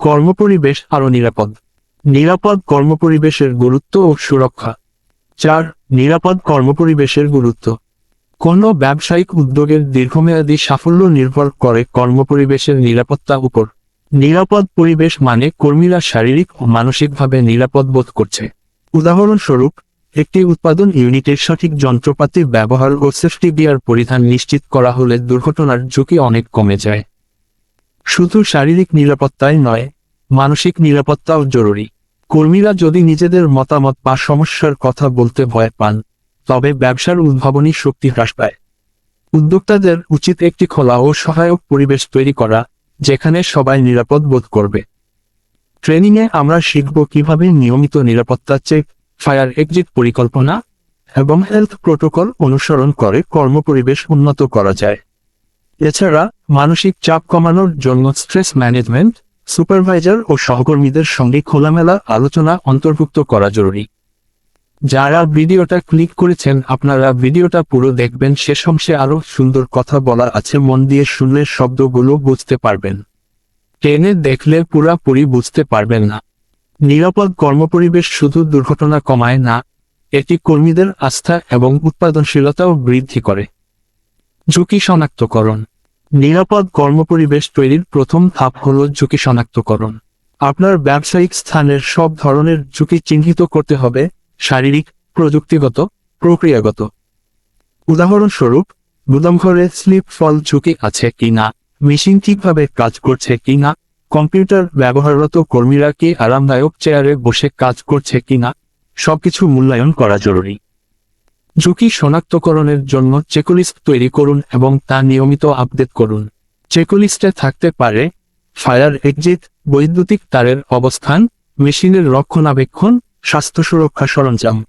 কর্মপরিবেশ আরও নিরাপদ। নিরাপদ কর্মপরিবেশের গুরুত্ব ও সুরক্ষা। চার, নিরাপদ কর্মপরিবেশের গুরুত্ব। কোনো ব্যবসায়িক উদ্যোগের দীর্ঘমেয়াদী সাফল্য নির্ভর করে কর্মপরিবেশের নিরাপত্তা উপর। নিরাপদ পরিবেশ মানে কর্মীরা শারীরিক ও মানসিকভাবে নিরাপদ বোধ করছে। উদাহরণস্বরূপ একটি উৎপাদন ইউনিটের সঠিক যন্ত্রপাতি ব্যবহার ও সেফটি গিয়ার পরিধান নিশ্চিত করা হলে দুর্ঘটনার ঝুঁকি অনেক কমে যায়। শুধু শারীরিক নিরাপত্তাই নয়, মানসিক নিরাপত্তাও জরুরি। কর্মীরা যদি নিজেদের মতামত বা সমস্যার কথা বলতে ভয় পান, তবে ব্যবসার উদ্ভাবনী শক্তি হ্রাস পায়। উদ্যোক্তাদের উচিত একটি খোলা ও সহায়ক পরিবেশ তৈরি করা, যেখানে সবাই নিরাপদ বোধ করবে। ট্রেনিংয়ে আমরা শিখব কীভাবে নিয়মিত নিরাপত্তা চেক ফায়ার এক্সিট পরিকল্পনা এবং হেলথ প্রোটোকল অনুসরণ করে কর্মপরিবেশ উন্নত করা যায়। এছাড়া, মানসিক চাপ কমানোর জন্য স্ট্রেস ম্যানেজমেন্ট, সুপারভাইজার ও সহকর্মীদের সঙ্গে খোলামেলা আলোচনা অন্তর্ভুক্ত করা জরুরি। যারা ভিডিওটা ক্লিক করেছেন, আপনারা ভিডিওটা পুরো দেখবেন শেষ অংশে আরও সুন্দর কথা বলা আছে, মন দিয়ে শুনলে শব্দগুলো বুঝতে পারবেন। টেনে দেখলে পুরাপুরি বুঝতে পারবেন না। নিরাপদ কর্মপরিবেশ শুধু দুর্ঘটনা কমায় না, এটি কর্মীদের আস্থা এবং উৎপাদনশীলতাও বৃদ্ধি করে। ঝুঁকি শনাক্তকরণ। নিরাপদ কর্মপরিবেশ তৈরির প্রথম ধাপ হল ঝুঁকি শনাক্তকরণ। আপনার ব্যবসায়িক স্থানের সব ধরনের ঝুঁকি চিহ্নিত করতে হবে, শারীরিক, প্রযুক্তিগত, প্রক্রিয়াগত। উদাহরণস্বরূপ, গুদামঘরে স্লিপ ফল ঝুঁকি আছে কিনা, মেশিন ঠিকভাবে কাজ করছে কিনা কম্পিউটার ব্যবহাররত কর্মীরা কি আরামদায়ক চেয়ারে বসে কাজ করছে কিনা? সবকিছু মূল্যায়ন করা জরুরি। ঝুঁকি শনাক্তকরণের জন্য চেকলিস্ট তৈরি করুন এবং তা নিয়মিত আপডেট করুন। চেকলিস্টে থাকতে পারে ফায়ার এক্সিট, বৈদ্যুতিক তারের অবস্থান, মেশিনের রক্ষণাবেক্ষণ, স্বাস্থ্য সুরক্ষা সরঞ্জাম।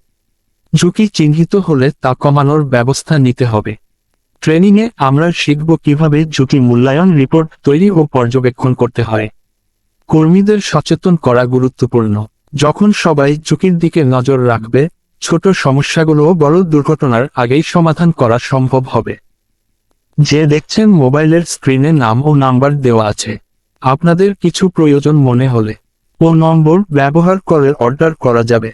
ঝুঁকি চিহ্নিত হলে তা কমানোর ব্যবস্থা নিতে হবে। ট্রেনিংয়ে আমরা শিখব কীভাবে ঝুঁকি মূল্যায়ন রিপোর্ট তৈরি ও পর্যবেক্ষণ করতে হয়। কর্মীদের সচেতন করা গুরুত্বপূর্ণ। যখন সবাই ঝুঁকির দিকে নজর রাখবে, ছোট সমস্যাগুলো বড় দুর্ঘটনার আগেই সমাধান করা সম্ভব হবে। যে দেখছেন মোবাইলের স্ক্রিনে নাম ও নাম্বার দেওয়া আছে। আপনাদের কিছু প্রয়োজন মনে হলে ও নম্বর ব্যবহার করে অর্ডার করা যাবে।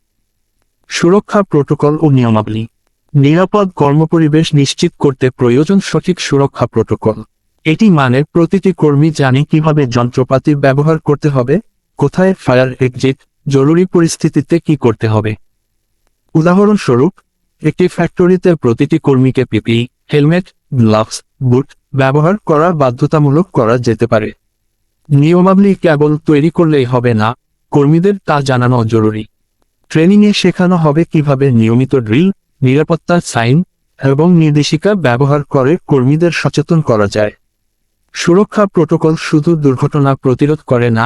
সুরক্ষা প্রোটোকল ও নিয়মাবলী। নিরাপদ কর্মপরিবেশ নিশ্চিত করতে প্রয়োজন সঠিক সুরক্ষা প্রোটোকল। এটি মানে প্রতিটি কর্মী জানে কীভাবে যন্ত্রপাতি ব্যবহার করতে হবে, কোথায় ফায়ার এক্সিট, জরুরি পরিস্থিতিতে কি করতে হবে। উদাহরণস্বরূপ, একটি ফ্যাক্টরিতে প্রতিটি কর্মীকে পিপি, হেলমেট, গ্লাভস, বুট ব্যবহার করা বাধ্যতামূলক করা যেতে পারে। নিয়মাবলী কেবল তৈরি করলেই হবে না, কর্মীদের তা জানানো জরুরি। ট্রেনিংয়ে শেখানো হবে কীভাবে নিয়মিত ড্রিল নিরাপত্তার সাইন, এবং নির্দেশিকা ব্যবহার করে কর্মীদের সচেতন করা যায়। সুরক্ষা প্রোটোকল শুধু দুর্ঘটনা প্রতিরোধ করে না,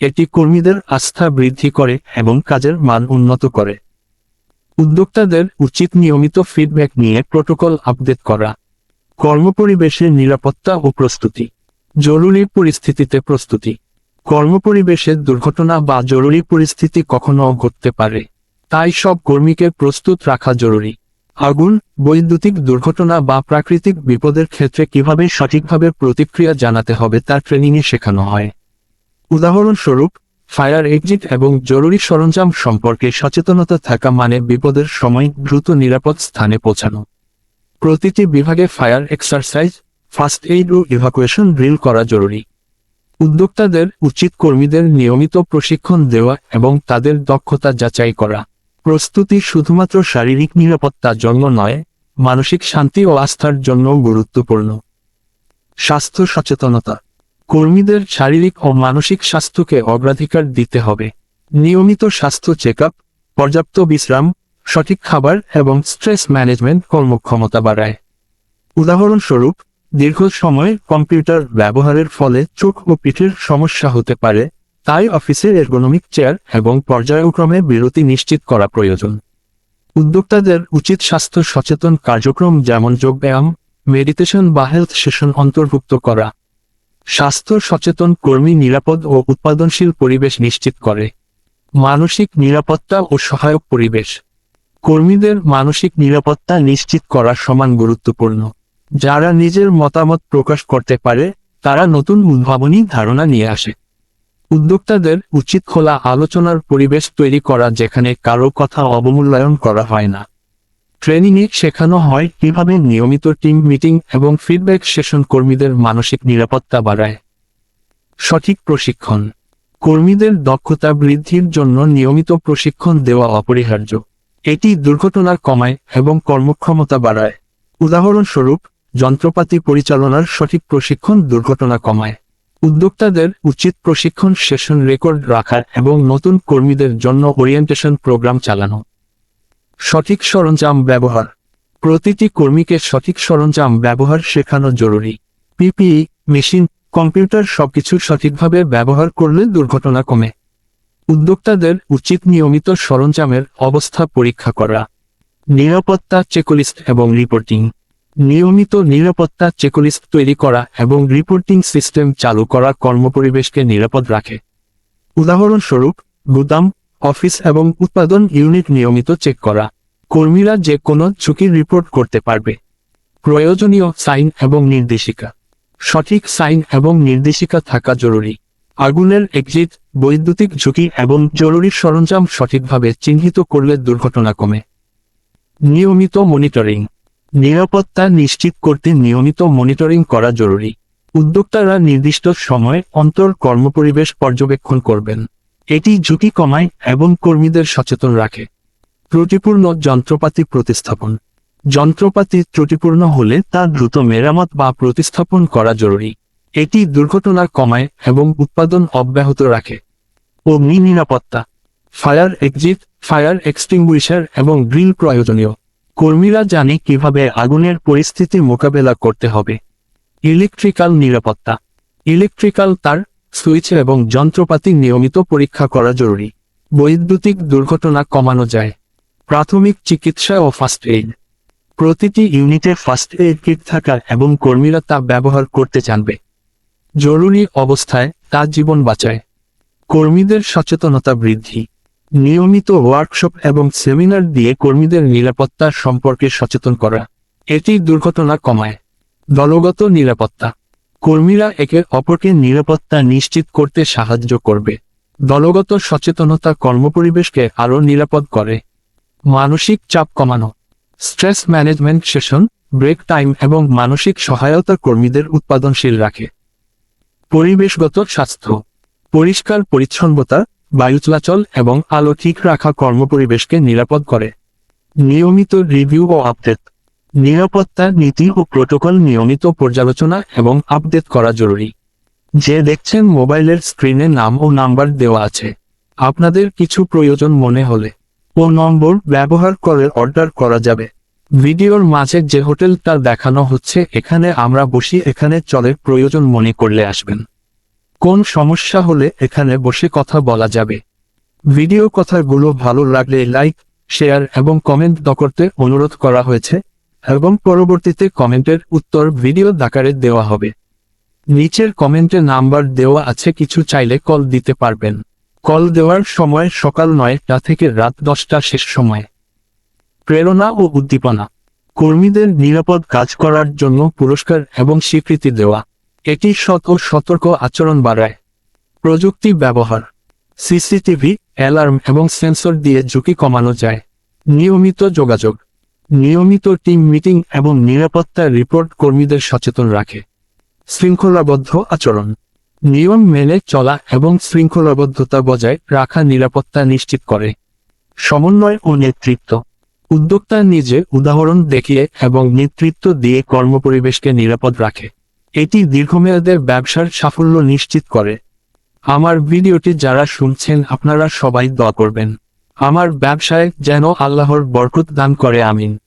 এটি কর্মীদের আস্থা বৃদ্ধি করে এবং কাজের মান উন্নত করে। উদ্যোক্তাদের উচিত নিয়মিত ফিডব্যাক নিয়ে প্রোটোকল আপডেট করা কর্মপরিবেশের নিরাপত্তা ও প্রস্তুতি, জরুরি পরিস্থিতিতে প্রস্তুতি। কর্মপরিবেশের দুর্ঘটনা বা জরুরি পরিস্থিতি কখনো ঘটতে পারে। তাই সব কর্মীকে প্রস্তুত রাখা জরুরি। আগুন, বৈদ্যুতিক দুর্ঘটনা বা প্রাকৃতিক বিপদের ক্ষেত্রে কীভাবে সঠিকভাবে প্রতিক্রিয়া জানাতে হবে তা ট্রেনিংয়ে শেখানো হয়। উদাহরণস্বরূপ, ফায়ার এক্সিট এবং জরুরি সরঞ্জাম সম্পর্কে সচেতনতা থাকা মানে বিপদের সময় দ্রুত নিরাপদ স্থানে পৌঁছানো। প্রতিটি বিভাগে ফায়ার এক্সারসাইজ, ফার্স্ট এইড ও ইভাকুয়েশন ড্রিল করা জরুরি। উদ্যোক্তাদের, উচিত কর্মীদের নিয়মিত প্রশিক্ষণ দেওয়া এবং তাদের দক্ষতা যাচাই করা। প্রস্তুতি শুধুমাত্র শারীরিক নিরাপত্তার জন্য নয়, মানসিক শান্তি ও আস্থার জন্য গুরুত্বপূর্ণ। স্বাস্থ্য সচেতনতা। কর্মীদের শারীরিক ও মানসিক স্বাস্থ্যকে অগ্রাধিকার দিতে হবে। নিয়মিত স্বাস্থ্য চেক পর্যাপ্ত বিশ্রাম, সঠিক খাবার এবং স্ট্রেস ম্যানেজমেন্ট কর্মক্ষমতা বাড়ায়। উদাহরণস্বরূপ দীর্ঘ সময় কম্পিউটার ব্যবহারের ফলে চোখ ও পিঠের সমস্যা হতে পারে, তাই অফিসের এরগোনমিক চেয়ার এবং পর্যায়ক্রমে বিরতি নিশ্চিত করা প্রয়োজন। উদ্যোক্তাদের উচিত স্বাস্থ্য সচেতন কার্যক্রম যেমন যোগব্যায়াম মেডিটেশন বা হেলথ সেশন অন্তর্ভুক্ত করা। স্বাস্থ্য সচেতন কর্মী নিরাপদ ও উৎপাদনশীল পরিবেশ নিশ্চিত করে। মানসিক নিরাপত্তা ও সহায়ক পরিবেশ। কর্মীদের মানসিক নিরাপত্তা নিশ্চিত করা সমান গুরুত্বপূর্ণ। যারা নিজের মতামত প্রকাশ করতে পারে, তারা নতুন উদ্ভাবনী ধারণা নিয়ে আসে। উদ্যোক্তাদের উচিত খোলা আলোচনার পরিবেশ তৈরি করা যেখানে কারও কথা অবমূল্যায়ন করা হয় না। ট্রেনিংয়ে শেখানো হয় কীভাবে নিয়মিত টিম মিটিং এবং ফিডব্যাক সেশন কর্মীদের মানসিক নিরাপত্তা বাড়ায়। সঠিক প্রশিক্ষণ। কর্মীদের দক্ষতা বৃদ্ধির জন্য নিয়মিত প্রশিক্ষণ দেওয়া অপরিহার্য। এটি দুর্ঘটনা কমায় এবং কর্মক্ষমতা বাড়ায়। উদাহরণস্বরূপ যন্ত্রপাতি পরিচালনার সঠিক প্রশিক্ষণ দুর্ঘটনা কমায়। উদ্যোক্তাদের উচিত প্রশিক্ষণ সেশন রেকর্ড রাখা এবং নতুন কর্মীদের জন্য ওরিয়েন্টেশন প্রোগ্রাম চালানো। সঠিক সরঞ্জাম ব্যবহার। প্রতিটি কর্মীকে সঠিক সরঞ্জাম ব্যবহার শেখানো জরুরি। পিপিই, মেশিন, কম্পিউটার সবকিছু সঠিকভাবে ব্যবহার করলে দুর্ঘটনা কমে। উদ্যোক্তাদের উচিত নিয়মিত সরঞ্জামের অবস্থা পরীক্ষা করা। নিরাপত্তা চেকলিস্ট এবং রিপোর্টিং। নিয়মিত নিরাপত্তা চেকলিস্ট তৈরি করা এবং রিপোর্টিং সিস্টেম চালু করা কর্মপরিবেশকে নিরাপদ রাখে। উদাহরণস্বরূপ, গুদাম, অফিস এবং উৎপাদন ইউনিট নিয়মিত চেক করা। কর্মীরা যে কোনো ঝুঁকির রিপোর্ট করতে পারবে। প্রয়োজনীয় সাইন এবং নির্দেশিকা। সঠিক সাইন এবং নির্দেশিকা থাকা জরুরি। আগুনের এক্সিট, বৈদ্যুতিক ঝুঁকি এবং জরুরি সরঞ্জাম সঠিকভাবে চিহ্নিত করলে দুর্ঘটনা কমে। নিয়মিত মনিটরিং। নিরাপত্তা নিশ্চিত করতে নিয়মিত মনিটরিং করা জরুরি। উদ্যোক্তারা নির্দিষ্ট সময় অন্তর কর্মপরিবেশ পর্যবেক্ষণ করবেন। এটি ঝুঁকি কমায় এবং কর্মীদের সচেতন রাখে। ত্রুটিপূর্ণ যন্ত্রপাতি প্রতিস্থাপন। যন্ত্রপাতি ত্রুটিপূর্ণ হলে তা দ্রুত মেরামত বা প্রতিস্থাপন করা জরুরি। এটি দুর্ঘটনা কমায় এবং উৎপাদন অব্যাহত রাখে। অগ্নি নিরাপত্তা। ফায়ার এক্সিট, ফায়ার এক্সটিংগুইশার এবং গ্রিল প্রয়োজনীয়। কর্মীরা জানে কীভাবে আগুনের পরিস্থিতি মোকাবেলা করতে হবে। ইলেকট্রিক্যাল নিরাপত্তা। ইলেকট্রিক্যাল তার, সুইচ এবং যন্ত্রপাতি নিয়মিত পরীক্ষা করা জরুরি। বৈদ্যুতিক দুর্ঘটনা কমানো যায়। প্রাথমিক চিকিৎসা ও ফার্স্ট এইড। প্রতিটি ইউনিটে ফার্স্ট এইড কিট থাকা এবং কর্মীরা তা ব্যবহার করতে জানবে। জরুরি অবস্থায় তা জীবন বাঁচায়। কর্মীদের সচেতনতা বৃদ্ধি। নিয়মিত ওয়ার্কশপ এবং সেমিনার দিয়ে কর্মীদের নিরাপত্তা সম্পর্কে সচেতন করা। এটি দুর্ঘটনা কমায়। দলগত নিরাপত্তা। কর্মীরা একে অপরকে নিরাপত্তা নিশ্চিত করতে সাহায্য করবে। দলগত সচেতনতা কর্মপরিবেশকে আরও নিরাপদ করে। মানসিক চাপ কমানো। Stress management session, break time এবং মানসিক সহায়তা কর্মীদের উৎপাদনশীল রাখে। পরিবেশগত স্বাস্থ্য। পরিষ্কার পরিচ্ছন্নতা বায়ু চলাচল এবং আলো ঠিক রাখা কর্মপরিবেশকে নিরাপদ করে। নিয়মিত রিভিউ ও আপডেট। নিরাপত্তা নীতি ও প্রোটোকল নিয়মিত পর্যালোচনা এবং আপডেট করা জরুরি। যে দেখছেন মোবাইলের স্ক্রিনে নাম ও নাম্বার দেওয়া আছে। আপনাদের কিছু প্রয়োজন মনে হলে ও নম্বর ব্যবহার করে অর্ডার করা যাবে। ভিডিওর মাঝে যে হোটেলটা দেখানো হচ্ছে, এখানে আমরা বসি, এখানে চলে প্রয়োজন মনে করলে আসবেন। কোন সমস্যা হলে এখানে বসে কথা বলা যাবে? ভিডিও কথাগুলো ভালো লাগলে লাইক, শেয়ার এবং কমেন্ট করতে অনুরোধ করা হয়েছে এবং পরবর্তীতে কমেন্টের উত্তর ভিডিও দাকারে দেওয়া হবে। নিচের কমেন্টে নাম্বার দেওয়া আছে, কিছু চাইলে কল দিতে পারবেন। কল দেওয়ার সময় সকাল নয়টা থেকে রাত দশটা শেষ সময়। প্রেরণা ও উদ্দীপনা। কর্মীদের নিরাপদ কাজ করার জন্য পুরস্কার এবং স্বীকৃতি দেওয়া। এটি সৎ ও সতর্ক আচরণ বাড়ায়। প্রযুক্তি ব্যবহার, সিসিটিভি, অ্যালার্ম এবং সেন্সর দিয়ে ঝুঁকি কমানো যায়। নিয়মিত যোগাযোগ, নিয়মিত টিম মিটিং এবং নিরাপত্তা রিপোর্ট কর্মীদের সচেতন রাখে। শৃঙ্খলাবদ্ধ আচরণ, নিয়ম মেনে চলা এবং শৃঙ্খলাবদ্ধতা বজায় রাখা নিরাপত্তা নিশ্চিত করে। সমন্বয় ও নেতৃত্ব, উদ্যোক্তা নিজে উদাহরণ দেখিয়ে এবং নেতৃত্ব দিয়ে কর্মপরিবেশকে নিরাপদ রাখে। এটি দীর্ঘমেয়াদের ব্যবসার সাফল্য নিশ্চিত করে। আমার ভিডিওটি যারা শুনছেন, আপনারা সবাই দোয়া করবেন। আমার ব্যবসায় যেন আল্লাহর বরকত দান করে, আমিন।